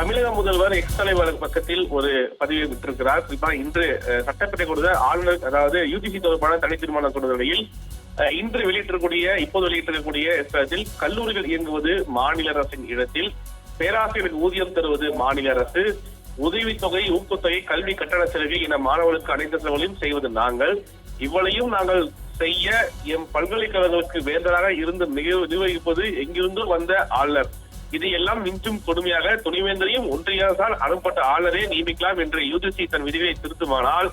தமிழக முதல்வர் எக்ஸ் தலைவர் பக்கத்தில் ஒரு பதிவை விட்டிருக்கிறார். குறிப்பா இன்று சட்டப்பேரவை கொடுத்த ஆளுநர் அதாவது யூஜிசி தொடர்பான தனி தீர்மானம் கொண்ட நிலையில் இன்று வெளியிட்டிருக்கக்கூடிய இப்போது வெளியிட்டிருக்கக்கூடிய கல்லூரிகள் இயங்குவது மாநில அரசின் இடத்தில் பேராசிரியருக்கு ஊதியம் தருவது மாநில அரசு உதவித்தொகை ஊக்கத்தொகை கல்வி கட்டண சலுகை என மாணவர்களுக்கு அனைத்து செலவுகளையும் செய்வது நாங்கள். இவ்வளையும் நாங்கள் செய்ய எம் பல்கலைக்கழகங்களுக்கு வேந்தராக இருந்து மிக நிர்வகிப்பது எங்கிருந்தும் வந்த ஆளுநர். இதையெல்லாம் மிஞ்சும் கொடுமையாக துணைவேந்தரையும் ஒன்றிய அரசால் அனுப்பப்பட்ட ஆளரே நியமிக்கலாம் என்று யுஜிசி தன் விதிகளை திருத்துமானால்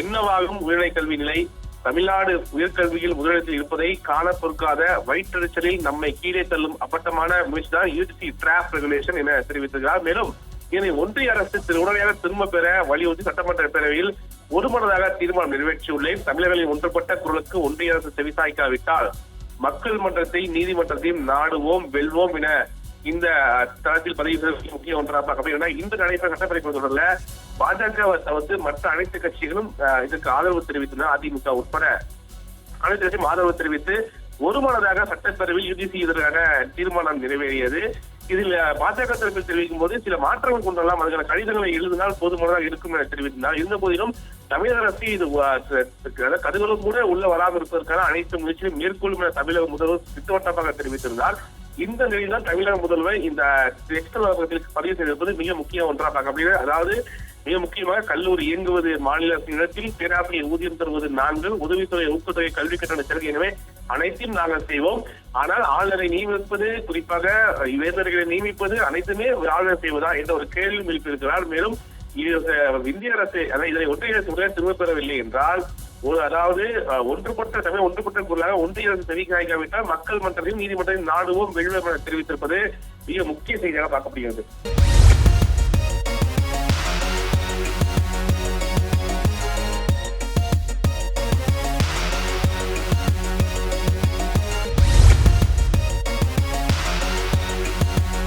என்னவாகும் உயர்நிலை கல்வி நிலை? தமிழ்நாடு உயர்கல்வியில் முதலிடத்தில் இருப்பதை காண பொறுக்காத வயிற்றெரிச்சலில் நம்மை கீழே தள்ளும் அப்பட்டமான முயற்சி தான் யூஜிசி டிராஃப்ட் ரெகுலேஷன் என தெரிவித்திருக்கிறார். மேலும் இதனை ஒன்றிய அரசு திரு உடனடியாக திரும்ப பெற வலியுறுத்தி சட்டமன்ற பேரவையில் ஒருமனதாக தீர்மானம் நிறைவேற்றியுள்ளேன். தமிழர்களின் ஒன்றுபட்ட குரலுக்கு ஒன்றிய அரசு செவிசாய்க்காவிட்டால் மக்கள் மன்றத்தை நீதிமன்றத்தையும் நாடுவோம் வெல்வோம் என இந்த தளத்தில் பதிவு செய்வது முக்கிய ஒன்றாக பார்க்கப்படுகிறது ஏன்னா இந்த நடைபெற சட்டப்பேரவை தொடர்ல. பாஜக தவிர்த்து மற்ற அனைத்து கட்சிகளும் இதற்கு ஆதரவு தெரிவித்தன அதிமுக உட்பட அனைத்து கட்சியும் ஆதரவு தெரிவித்து ஒருமனதாக சட்டப்பேரவையில் யுடிசி இதற்கான தீர்மானம் நிறைவேறியது. இதில் பாஜக தரப்பில் தெரிவிக்கும் போது சில மாற்றங்கள் கொண்டெல்லாம் அதுக்கான கடிதங்களை எழுதினால் போதுமானதாக இருக்கும் என தெரிவித்திருந்தார் இருந்த போதிலும் தமிழக அரசு இது அஹ், கடுகளும் கூட உள்ள வராமல் இருப்பதற்கான அனைத்து முயற்சியும் மேற்கொள்ளும் என தமிழக முதல்வர் திட்டவட்டமாக தெரிவித்திருந்தார். இந்த நிலையில் தான் தமிழக முதல்வர் இந்த எக்ஸ்டல் வழக்கத்திற்கு பதிவு செய்திருப்பது மிக முக்கிய ஒன்றாக பார்க்கப்படுகிறது. அதாவது மிக முக்கியமாக கல்லூரி இயங்குவது மாநில அரசின் பேராசிரியர் ஊதியம் தருவது நான்கு உதவித்தொகை ஊக்கத்தொகை கல்வி கட்டண சலுகை எனவே அனைத்தையும் நாங்கள் செய்வோம். ஆனால் ஆளுநரை நியமிப்பது குறிப்பாக வேந்தர்களை நியமிப்பது அனைத்துமே ஆளுநர் செய்வதா என்ற ஒரு கேள்வி எழுப்பியிருக்கிறார். மேலும் இது இந்திய அரசு அதாவது இதனை ஒன்றிய அரசு உடனே பெறவில்லை என்றால் அதாவது ஒன்றுபட்ட தமிழ் ஒன்றுபட்ட பொருளாக ஒன்றிய அரசு தெரிவிக்காவிட்டால் மக்கள் மன்றத்தையும் நீதிமன்றத்தையும் நாடுவோம் வெல்வோம் தெரிவித்திருப்பது மிக முக்கிய செய்தியாக பார்க்கப்படுகிறது.